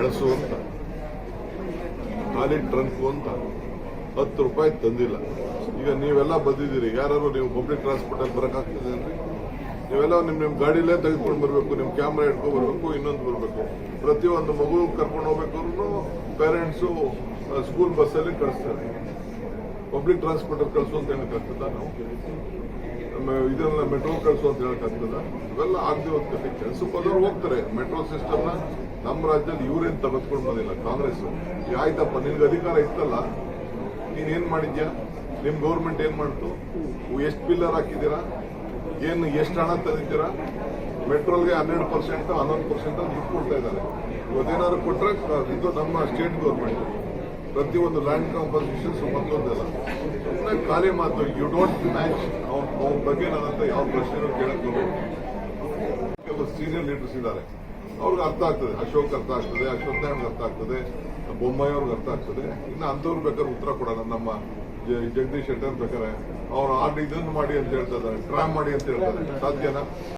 ಎಳಸು ಅಂತ. ಖಾಲಿ ಟ್ರಂಕು ಅಂತ. ಹತ್ತು ರೂಪಾಯಿ ತಂದಿಲ್ಲ. ಈಗ ನೀವೆಲ್ಲ ಬಂದಿದ್ದೀರಿ. ಯಾರು ನೀವು ಪಬ್ಲಿಕ್ ಟ್ರಾನ್ಸ್ಪೋರ್ಟಲ್ಲಿ ಬರೋಕ್ಕಾಗ್ತದೆ ಅಂದ್ರೆ ನೀವೆಲ್ಲ ನಿಮ್ ನಿಮ್ ಗಾಡಿಲೇ ತೆಗೆದುಕೊಂಡು ಬರಬೇಕು, ನಿಮ್ ಕ್ಯಾಮ್ರಾ ಇಟ್ಕೊಂಡು ಬರಬೇಕು ಇನ್ನೊಂದು ಬರಬೇಕು. ಪ್ರತಿಯೊಂದು ಮಗು ಕರ್ಕೊಂಡು ಹೋಗ್ಬೇಕಾದ್ರು ಪೇರೆಂಟ್ಸು ಸ್ಕೂಲ್ ಬಸ್ಸಲ್ಲಿ ಕಳಿಸ್ತಾರೆ. ಪಬ್ಲಿಕ್ ಟ್ರಾನ್ಸ್ಪೋರ್ಟಲ್ಲಿ ಕಳಿಸು ಅಂತ ಹೇಳಕ್ಕಾಗ್ತದ ನಾವು ನಮ್ಮ ಇದನ್ನ ಮೆಟ್ರೋ ಕಳಿಸು ಅಂತ ಹೇಳಕ್ಕಾಗ್ತದ ಇವೆಲ್ಲ ಆಗದೆ ಹೋಗ್ತದೆ. ಹೋದವ್ರು ಹೋಗ್ತಾರೆ. ಮೆಟ್ರೋ ಸಿಸ್ಟಮ್ನ ನಮ್ಮ ರಾಜ್ಯದಲ್ಲಿ ಇವ್ರೇನ್ ತೆಗೆದುಕೊಂಡು ಬಂದಿಲ್ಲ ಕಾಂಗ್ರೆಸ್. ಆಯ್ತಪ್ಪ ನಿನ್ಗೆ ಅಧಿಕಾರ ಇತ್ತಲ್ಲ? ನೀನ್ ಏನ್ ಮಾಡಿದ್ಯಾ? ನಿಮ್ ಗೌರ್ಮೆಂಟ್ ಏನ್ ಮಾಡ್ತು? ಎಷ್ಟು ಪಿಲ್ಲರ್ ಹಾಕಿದ್ದೀರಾ? ಏನು, ಎಷ್ಟು ಹಣ ತಂದಿದ್ದೀರಾ? ಮೆಟ್ರೋಲ್ಗೆ ಹನ್ನೆರಡು ಪರ್ಸೆಂಟ್, ಹನ್ನೊಂದು ಪರ್ಸೆಂಟ್ ದುಡ್ಡು ಕೊಡ್ತಾ ಇದ್ದಾರೆ. ಇವತ್ತೇನಾದ್ರು ಕೊಟ್ರೆ ಇದು ನಮ್ಮ ಸ್ಟೇಟ್ ಗೌರ್ಮೆಂಟ್ ಪ್ರತಿಯೊಂದು ಲ್ಯಾಂಡ್ ಕಾಂಪನ್ಸೇಷನ್ ಮತ್ತೊಂದಲ್ಲ ಖಾಲಿ ಮಾತು ಯು ಡೋಂಟ್ ಮ್ಯಾಚ್ ಅವ್ರ ಬಗ್ಗೆ ನಾನಂತ ಯಾವ ಪ್ರಶ್ನೆ ಕೇಳಕ್ಕೆ ಸೀನಿಯರ್ ಲೀಡರ್ಸ್ ಇದ್ದಾರೆ. ಅವ್ರಿಗೆ ಅರ್ಥ ಆಗ್ತದೆ. ಅಶೋಕ್ ಅರ್ಥ ಆಗ್ತದೆ ಅಶ್ವತ್ಥ ಅರ್ಥ ಆಗ್ತದೆ, ಬೊಮ್ಮಾಯಿ ಅವ್ರಿಗೆ ಅರ್ಥ ಆಗ್ತದೆ. ಇನ್ನು ಅಂಥವ್ರು ಬೇಕಾದ್ರೆ ಉತ್ತರ ಕೊಡೋಣ. ನಮ್ಮ ಜಗದೀಶ್ ಶೆಟ್ಟರ್ ಬೇಕಾರೆ ಅವ್ರು ಆರ್ಡ್ ಇದನ್ನು ಮಾಡಿ ಅಂತ ಹೇಳ್ತಾ ಇದ್ದಾರೆ, ಟ್ರಾಮ್ ಮಾಡಿ ಅಂತ ಹೇಳ್ತಾರೆ ಸಾಧ್ಯನಾ?